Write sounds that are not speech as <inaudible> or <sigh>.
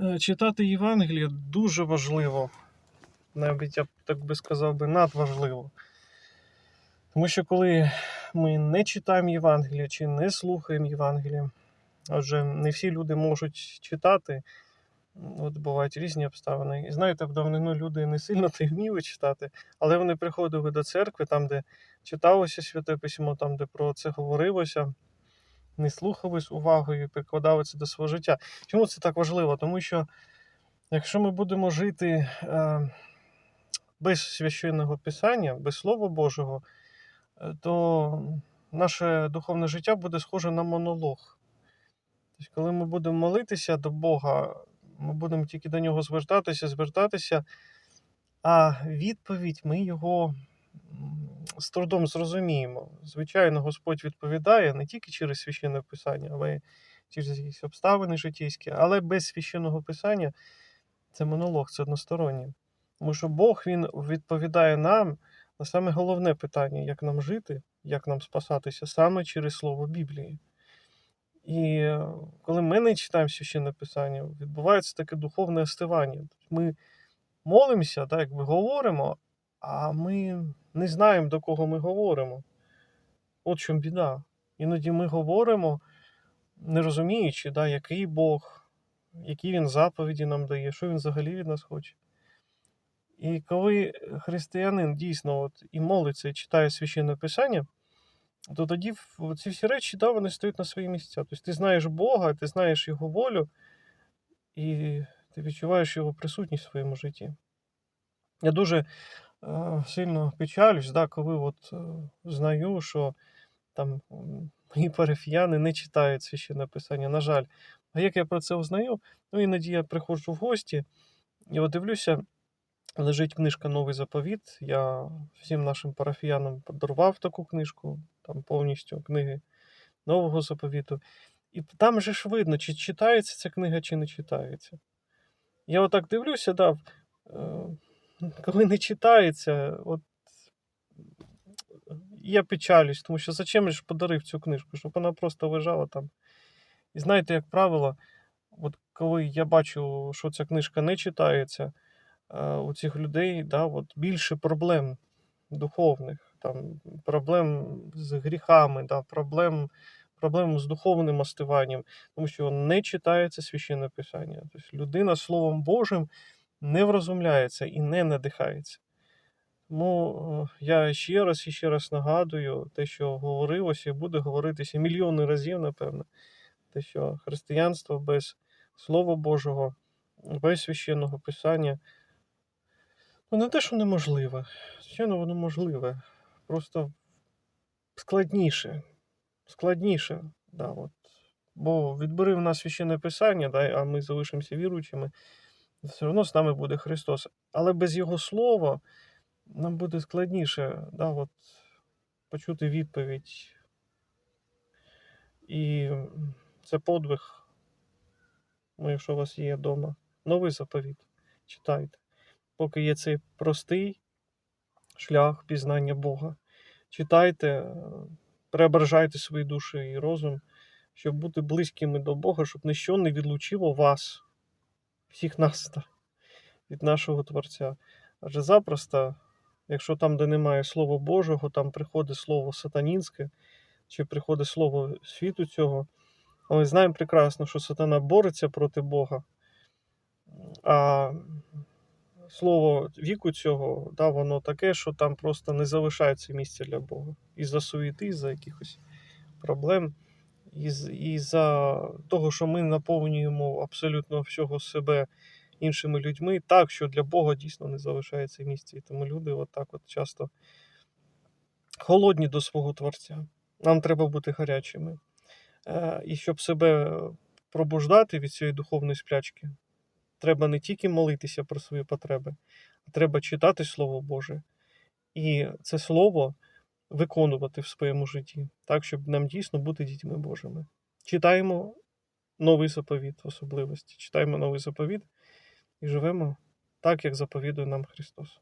Е, Читати Євангеліє дуже важливо. Навіть я так би сказав би надважливо. Тому що коли ми не читаємо Євангелія чи не слухаємо Євангелія, адже не всі люди можуть читати, от бувають різні обставини. І знаєте, в давнину люди не сильно <laughs> й вміли читати, але вони приходили до церкви, там, де читалося святе письмо, там, де про це говорилося, не слухали з увагою і це до свого життя. Чому це так важливо? Тому що якщо ми будемо жити е, без священного писання, без Слова Божого, е, то наше духовне життя буде схоже на монолог. Тобто, коли ми будемо молитися до Бога, ми будемо тільки до нього звертатися, звертатися, а відповідь ми його з трудом зрозуміємо. Звичайно, Господь відповідає не тільки через священне писання, але й через якісь обставини життєйські, але без священного писання це монолог, це одностороннє. Тому що Бог він відповідає нам на саме головне питання, як нам жити, як нам спасатися, саме через слово Біблії. І е, коли ми не читаємо священне писання, відбувається таке духовне остивання. Тобто Ми молимося, так, якби говоримо, а ми не знаємо, до кого ми говоримо. От чому біда. Іноді ми говоримо, не розуміючи, да, який Бог, які він заповіді нам дає, що він взагалі від нас хоче. І коли християнин дійсно от, і молиться, і читає священне писання, то тоді ці всі речі да, вони стоять на свої місця. Тобто ти знаєш Бога, ти знаєш Його волю, і ти відчуваєш Його присутність в своєму житті. Я дуже сильно печалюсь, да, коли от, е, знаю, що там мої парафіяни не читають священне писання, на жаль. А як я про це узнаю? Ну, іноді я приходжу в гості і от дивлюся, лежить книжка Новий заповіт. Я всім нашим парафіянам подарував таку книжку, там повністю книги Нового заповіту. І там же ж видно, чи читається ця книга, чи не читається. Я отак дивлюся, да, е, коли не читається, от я печалюсь, тому що зачем ж подарив цю книжку, щоб вона просто лежала там. І знаєте, як правило, от коли я бачу, що ця книжка не читається, е, у цих людей да, от більше проблем духовних, там, проблем з гріхами, да, проблем, проблем з духовним остиванням, тому що не читається священне писання. Тобто людина Словом Божим не врозумляється і не надихається. Тому е, я ще раз і ще раз нагадую те, що говорилося і буде говоритися мільйони разів, напевно, те, що християнство без Слова Божого, без священного писання, ну не те, що неможливе. Звичайно, воно можливе. Просто складніше. Складніше. Да, от. Бо відбери в нас священне писання, да, а ми залишимося віруючими, все одно з нами буде Христос. Але без Його слова нам буде складніше да, от, почути відповідь. І це подвиг. Ну, якщо у вас є вдома новий заповіт, читайте. Поки є цей простий шлях пізнання Бога. Читайте, преображайте свої душі і розум, щоб бути близькими до Бога, щоб ніщо не відлучило вас, всіх нас від нашого Творця. Адже запросто, якщо там, де немає Слова Божого, там приходить слово сатанінське, чи приходить слово світу цього, ми знаємо прекрасно, що сатана бореться проти Бога. А слово віку цього, да, воно таке, що там просто не залишається місця для Бога. Із-за суєти, із-за якихось проблем, із- із-за того, що ми наповнюємо абсолютно всього себе іншими людьми, так, що для Бога дійсно не залишається місця. І тому люди отак от часто холодні до свого Творця. Нам треба бути гарячими. Е, І щоб себе пробуждати від цієї духовної сплячки, треба не тільки молитися про свої потреби, а треба читати Слово Боже. І це слово виконувати в своєму житті, так, щоб нам дійсно бути дітьми Божими. Читаємо новий заповіт особливості, читаємо новий заповіт і живемо так, як заповідує нам Христос.